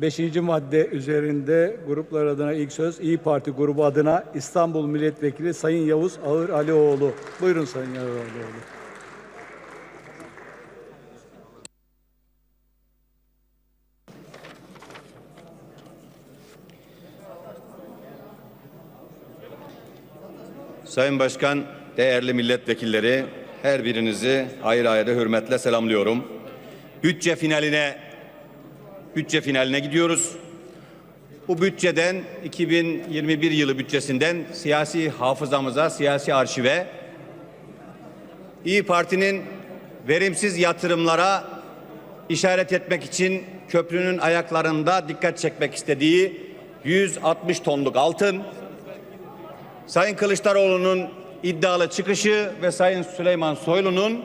Beşinci madde üzerinde gruplar adına ilk söz İyi Parti grubu adına İstanbul Milletvekili Sayın Yavuz Ağır Alioğlu. Buyurun Sayın Yavuz Alioğlu. Sayın Başkan, değerli milletvekilleri, her birinizi ayrı ayrı hürmetle selamlıyorum. Bütçe finaline bütçe finaline gidiyoruz. Bu bütçeden 2021 yılı bütçesinden siyasi hafızamıza, siyasi arşive İyi Parti'nin verimsiz yatırımlara işaret etmek için köprünün ayaklarında dikkat çekmek istediği 160 tonluk altın, Sayın Kılıçdaroğlu'nun iddialı çıkışı ve Sayın Süleyman Soylu'nun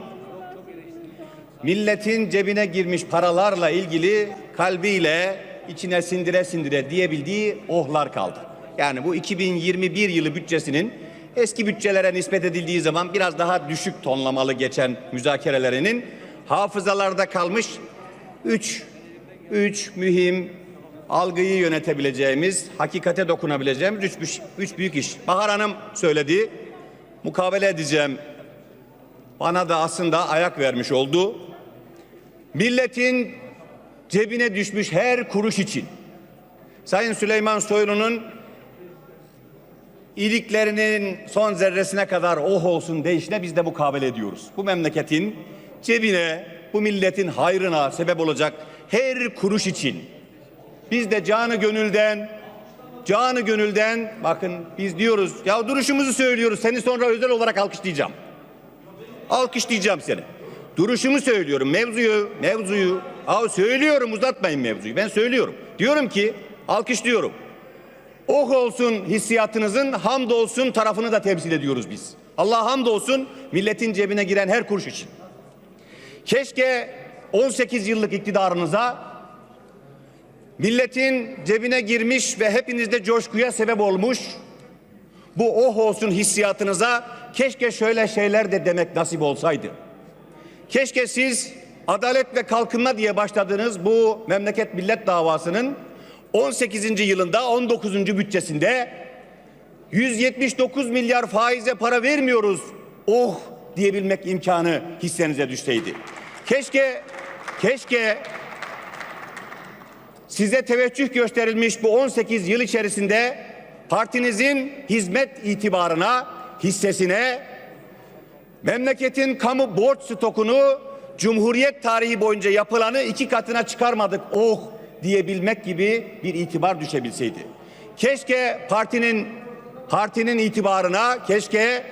milletin cebine girmiş paralarla ilgili kalbiyle içine sindire sindire diyebildiği ohlar kaldı. Yani bu 2021 yılı bütçesinin eski bütçelere nispet edildiği zaman biraz daha düşük tonlamalı geçen müzakerelerinin hafızalarda kalmış 3 üç mühim algıyı yönetebileceğimiz, hakikate dokunabileceğimiz üç, üç büyük iş. Bahar Hanım söyledi, mukabele edeceğim. Bana da aslında ayak vermiş oldu. Milletin cebine düşmüş her kuruş için Sayın Süleyman Soylu'nun iyiliklerinin son zerresine kadar oh olsun deyişine biz de mukabele ediyoruz. Bu memleketin cebine, bu milletin hayrına sebep olacak her kuruş için biz de canı gönülden, canı gönülden bakın biz diyoruz ya duruşumuzu söylüyoruz seni sonra özel olarak alkışlayacağım. Alkışlayacağım seni. Duruşumu söylüyorum mevzuyu, mevzuyu. Aa, söylüyorum uzatmayın mevzuyu ben söylüyorum. Diyorum ki alkışlıyorum. Oh olsun hissiyatınızın hamdolsun tarafını da temsil ediyoruz biz. Allah hamdolsun milletin cebine giren her kuruş için. Keşke 18 yıllık iktidarınıza milletin cebine girmiş ve hepinizde coşkuya sebep olmuş bu oh olsun hissiyatınıza keşke şöyle şeyler de demek nasip olsaydı. Keşke siz adalet ve kalkınma diye başladığınız bu memleket millet davasının 18. yılında 19. bütçesinde 179 milyar faize para vermiyoruz. Oh diyebilmek imkanı hissenize düşseydi. Keşke keşke size teveccüh gösterilmiş bu 18 yıl içerisinde partinizin hizmet itibarına, hissesine, memleketin kamu borç stokunu Cumhuriyet tarihi boyunca yapılanı iki katına çıkarmadık oh diyebilmek gibi bir itibar düşebilseydi. Keşke partinin partinin itibarına, keşke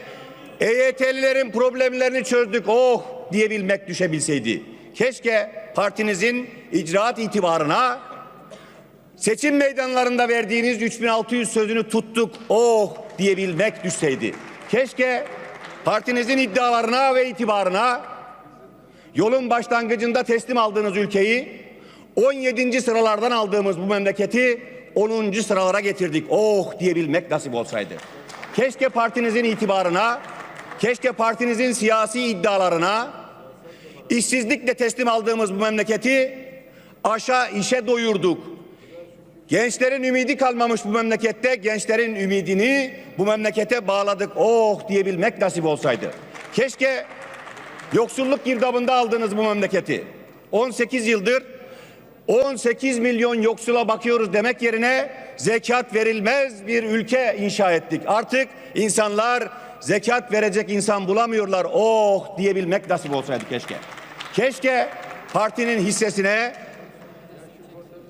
EYT'lilerin problemlerini çözdük oh diyebilmek düşebilseydi. Keşke partinizin icraat itibarına seçim meydanlarında verdiğiniz 3600 sözünü tuttuk oh diyebilmek düşseydi. Keşke partinizin iddialarına ve itibarına yolun başlangıcında teslim aldığınız ülkeyi 17. sıralardan aldığımız bu memleketi 10. sıralara getirdik. Oh diyebilmek nasip olsaydı. Keşke partinizin itibarına, keşke partinizin siyasi iddialarına, işsizlikle teslim aldığımız bu memleketi aşağı işe doyurduk. Gençlerin ümidi kalmamış bu memlekette. Gençlerin ümidini bu memlekete bağladık. Oh diyebilmek nasip olsaydı. Keşke yoksulluk girdabında aldığınız bu memleketi 18 yıldır 18 milyon yoksula bakıyoruz demek yerine zekat verilmez bir ülke inşa ettik. Artık insanlar zekat verecek insan bulamıyorlar. Oh diyebilmek nasip olsaydı keşke. Keşke partinin hissesine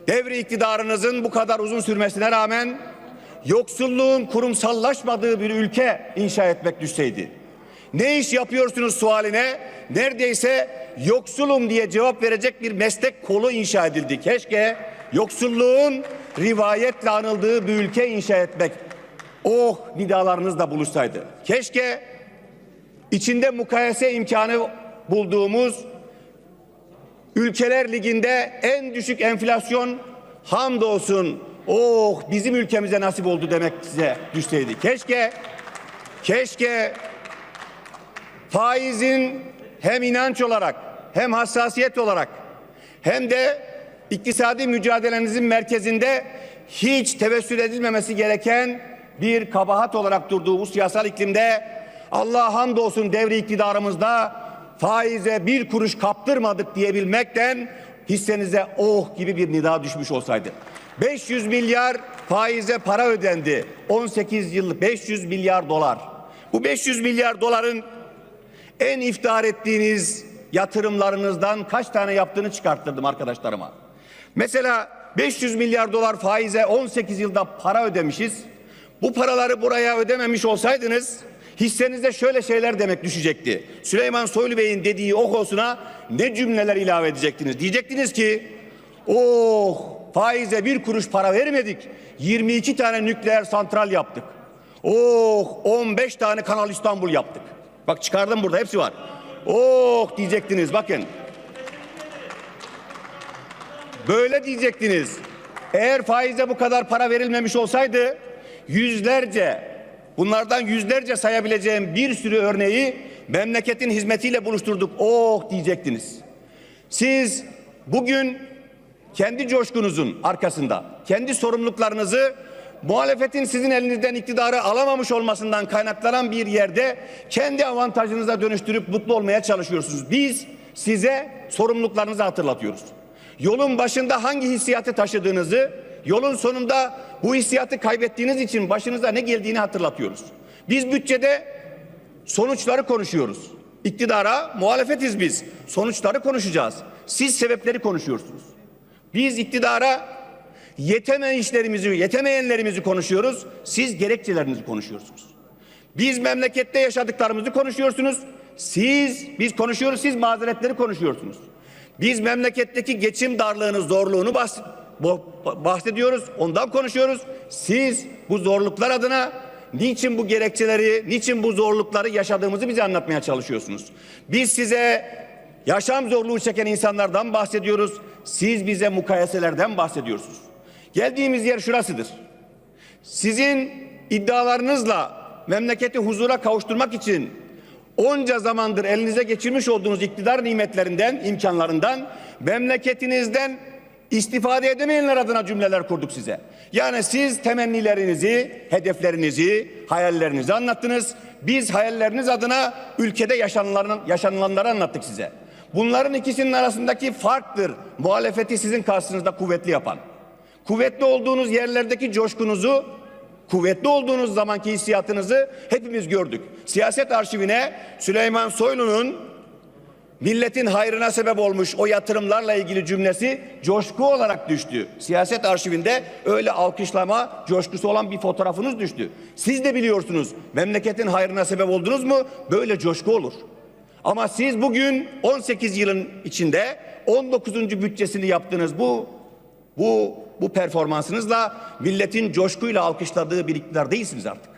devri iktidarınızın bu kadar uzun sürmesine rağmen yoksulluğun kurumsallaşmadığı bir ülke inşa etmek düşseydi. Ne iş yapıyorsunuz sualine neredeyse yoksulum diye cevap verecek bir meslek kolu inşa edildi. Keşke yoksulluğun rivayetle anıldığı bir ülke inşa etmek oh nidalarınızla buluşsaydı. Keşke içinde mukayese imkanı bulduğumuz Ülkeler Ligi'nde en düşük enflasyon hamdolsun oh bizim ülkemize nasip oldu demek size düşseydi. Keşke keşke faizin hem inanç olarak hem hassasiyet olarak hem de iktisadi mücadelenizin merkezinde hiç tevessül edilmemesi gereken bir kabahat olarak durduğu bu siyasal iklimde Allah'a hamdolsun devri iktidarımızda faize bir kuruş kaptırmadık diyebilmekten hissenize oh gibi bir nida düşmüş olsaydı. 500 milyar faize para ödendi. 18 yıllık 500 milyar dolar. Bu 500 milyar doların en iftihar ettiğiniz yatırımlarınızdan kaç tane yaptığını çıkarttırdım arkadaşlarıma. Mesela 500 milyar dolar faize 18 yılda para ödemişiz. Bu paraları buraya ödememiş olsaydınız hissenize şöyle şeyler demek düşecekti. Süleyman Soylu Bey'in dediği ok olsuna ne cümleler ilave edecektiniz? Diyecektiniz ki oh faize bir kuruş para vermedik. 22 tane nükleer santral yaptık. Oh 15 tane Kanal İstanbul yaptık. Bak çıkardım burada hepsi var. Oh diyecektiniz bakın. Böyle diyecektiniz. Eğer faize bu kadar para verilmemiş olsaydı yüzlerce bunlardan yüzlerce sayabileceğim bir sürü örneği memleketin hizmetiyle buluşturduk. Oh diyecektiniz. Siz bugün kendi coşkunuzun arkasında, kendi sorumluluklarınızı muhalefetin sizin elinizden iktidarı alamamış olmasından kaynaklanan bir yerde kendi avantajınıza dönüştürüp mutlu olmaya çalışıyorsunuz. Biz size sorumluluklarınızı hatırlatıyoruz. Yolun başında hangi hissiyatı taşıdığınızı, yolun sonunda bu hissiyatı kaybettiğiniz için başınıza ne geldiğini hatırlatıyoruz. Biz bütçede sonuçları konuşuyoruz. İktidara muhalefetiz biz. Sonuçları konuşacağız. Siz sebepleri konuşuyorsunuz. Biz iktidara yetemeyişlerimizi, yetemeyenlerimizi konuşuyoruz. Siz gerekçelerinizi konuşuyorsunuz. Biz memlekette yaşadıklarımızı konuşuyorsunuz. Siz, biz konuşuyoruz, siz mazeretleri konuşuyorsunuz. Biz memleketteki geçim darlığını, zorluğunu bahsediyoruz, ondan konuşuyoruz. Siz bu zorluklar adına niçin bu gerekçeleri, niçin bu zorlukları yaşadığımızı bize anlatmaya çalışıyorsunuz. Biz size yaşam zorluğu çeken insanlardan bahsediyoruz. Siz bize mukayeselerden bahsediyorsunuz. Geldiğimiz yer şurasıdır. Sizin iddialarınızla memleketi huzura kavuşturmak için onca zamandır elinize geçirmiş olduğunuz iktidar nimetlerinden, imkanlarından, memleketinizden istifade edemeyenler adına cümleler kurduk size. Yani siz temennilerinizi, hedeflerinizi, hayallerinizi anlattınız. Biz hayalleriniz adına ülkede yaşanılanları, yaşanılanları anlattık size. Bunların ikisinin arasındaki farktır muhalefeti sizin karşınızda kuvvetli yapan. Kuvvetli olduğunuz yerlerdeki coşkunuzu, kuvvetli olduğunuz zamanki hissiyatınızı hepimiz gördük. Siyaset arşivine Süleyman Soylu'nun milletin hayrına sebep olmuş o yatırımlarla ilgili cümlesi coşku olarak düştü. Siyaset arşivinde öyle alkışlama coşkusu olan bir fotoğrafınız düştü. Siz de biliyorsunuz memleketin hayrına sebep oldunuz mu böyle coşku olur. Ama siz bugün 18 yılın içinde 19. bütçesini yaptığınız bu bu bu performansınızla milletin coşkuyla alkışladığı bir iktidar değilsiniz artık.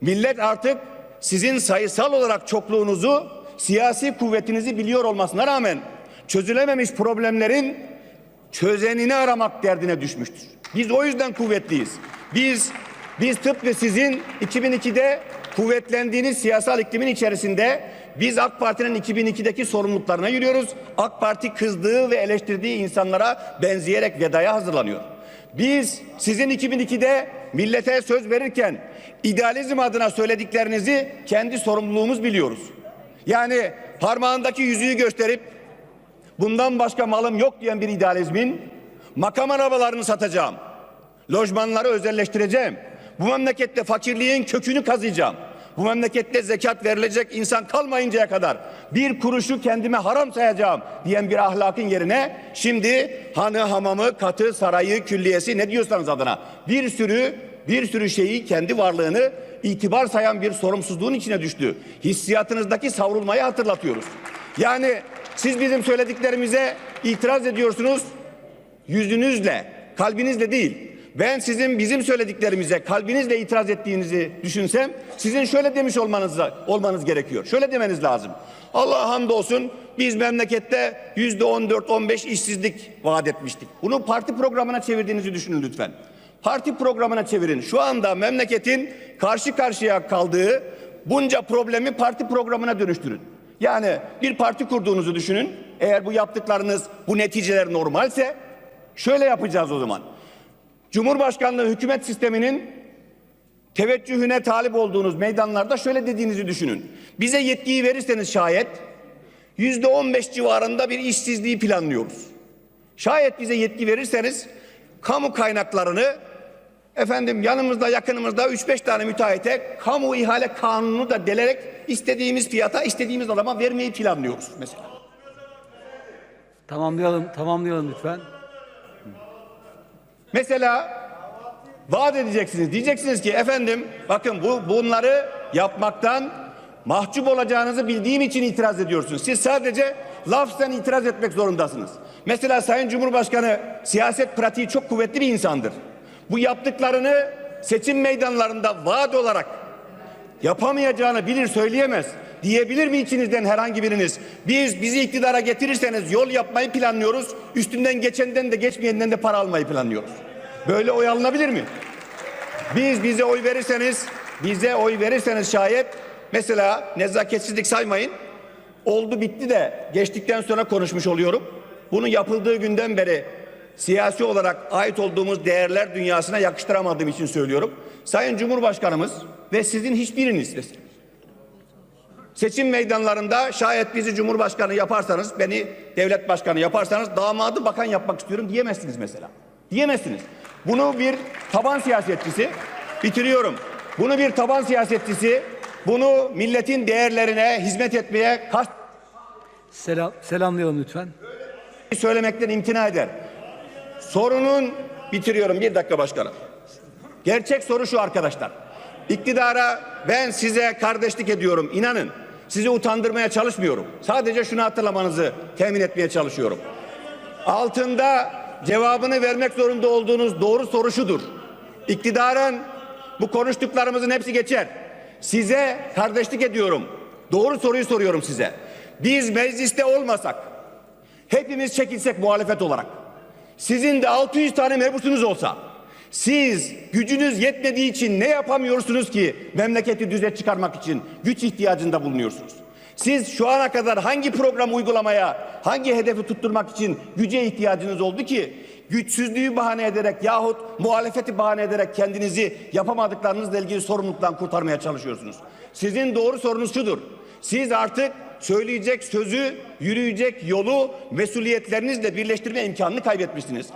Millet artık sizin sayısal olarak çokluğunuzu, siyasi kuvvetinizi biliyor olmasına rağmen çözülememiş problemlerin çözenini aramak derdine düşmüştür. Biz o yüzden kuvvetliyiz. Biz biz tıpkı sizin 2002'de kuvvetlendiğiniz siyasal iklimin içerisinde biz AK Parti'nin 2002'deki sorumluluklarına yürüyoruz. AK Parti kızdığı ve eleştirdiği insanlara benzeyerek vedaya hazırlanıyor. Biz sizin 2002'de millete söz verirken idealizm adına söylediklerinizi kendi sorumluluğumuz biliyoruz. Yani parmağındaki yüzüğü gösterip bundan başka malım yok diyen bir idealizmin makam arabalarını satacağım. Lojmanları özelleştireceğim. Bu memlekette fakirliğin kökünü kazıyacağım. Bu memlekette zekat verilecek insan kalmayıncaya kadar bir kuruşu kendime haram sayacağım diyen bir ahlakın yerine şimdi hanı hamamı, katı sarayı, külliyesi ne diyorsanız adına bir sürü bir sürü şeyi kendi varlığını itibar sayan bir sorumsuzluğun içine düştü. Hissiyatınızdaki savrulmayı hatırlatıyoruz. Yani siz bizim söylediklerimize itiraz ediyorsunuz yüzünüzle, kalbinizle değil. Ben sizin bizim söylediklerimize kalbinizle itiraz ettiğinizi düşünsem sizin şöyle demiş olmanız olmanız gerekiyor. Şöyle demeniz lazım. Allah hamdolsun biz memlekette yüzde 14-15 işsizlik vaat etmiştik. Bunu parti programına çevirdiğinizi düşünün lütfen. Parti programına çevirin. Şu anda memleketin karşı karşıya kaldığı bunca problemi parti programına dönüştürün. Yani bir parti kurduğunuzu düşünün. Eğer bu yaptıklarınız, bu neticeler normalse Şöyle yapacağız o zaman. Cumhurbaşkanlığı hükümet sisteminin teveccühüne talip olduğunuz meydanlarda şöyle dediğinizi düşünün. Bize yetkiyi verirseniz şayet yüzde on beş civarında bir işsizliği planlıyoruz. Şayet bize yetki verirseniz kamu kaynaklarını efendim yanımızda yakınımızda 3-5 tane müteahhite kamu ihale kanunu da delerek istediğimiz fiyata istediğimiz adama vermeyi planlıyoruz mesela. Tamamlayalım, tamamlayalım lütfen. Mesela vaat edeceksiniz. Diyeceksiniz ki efendim bakın bu bunları yapmaktan mahcup olacağınızı bildiğim için itiraz ediyorsunuz. Siz sadece lafzen itiraz etmek zorundasınız. Mesela Sayın Cumhurbaşkanı siyaset pratiği çok kuvvetli bir insandır. Bu yaptıklarını seçim meydanlarında vaat olarak yapamayacağını bilir söyleyemez. Diyebilir mi içinizden herhangi biriniz? Biz bizi iktidara getirirseniz yol yapmayı planlıyoruz. Üstünden geçenden de geçmeyenden de para almayı planlıyoruz. Böyle oy alınabilir mi? Biz bize oy verirseniz, bize oy verirseniz şayet mesela nezaketsizlik saymayın. Oldu bitti de geçtikten sonra konuşmuş oluyorum. Bunun yapıldığı günden beri siyasi olarak ait olduğumuz değerler dünyasına yakıştıramadığım için söylüyorum. Sayın Cumhurbaşkanımız ve sizin hiçbiriniz seçim meydanlarında şayet bizi Cumhurbaşkanı yaparsanız, beni devlet başkanı yaparsanız damadı bakan yapmak istiyorum diyemezsiniz mesela. Diyemezsiniz. Bunu bir taban siyasetçisi, bitiriyorum. Bunu bir taban siyasetçisi, bunu milletin değerlerine hizmet etmeye kaç Selam, selamlayalım lütfen. söylemekten imtina eder. Sorunun bitiriyorum bir dakika başkanım. Gerçek soru şu arkadaşlar. İktidara ben size kardeşlik ediyorum inanın. Sizi utandırmaya çalışmıyorum. Sadece şunu hatırlamanızı temin etmeye çalışıyorum. Altında cevabını vermek zorunda olduğunuz doğru soru şudur. İktidarın bu konuştuklarımızın hepsi geçer. Size kardeşlik ediyorum. Doğru soruyu soruyorum size. Biz mecliste olmasak, hepimiz çekilsek muhalefet olarak, sizin de 600 tane mebusunuz olsa, siz gücünüz yetmediği için ne yapamıyorsunuz ki memleketi düze çıkarmak için güç ihtiyacında bulunuyorsunuz? Siz şu ana kadar hangi program uygulamaya, hangi hedefi tutturmak için güce ihtiyacınız oldu ki güçsüzlüğü bahane ederek yahut muhalefeti bahane ederek kendinizi yapamadıklarınızla ilgili sorumluluktan kurtarmaya çalışıyorsunuz. Sizin doğru sorunuz şudur. Siz artık söyleyecek sözü, yürüyecek yolu mesuliyetlerinizle birleştirme imkanını kaybetmişsiniz.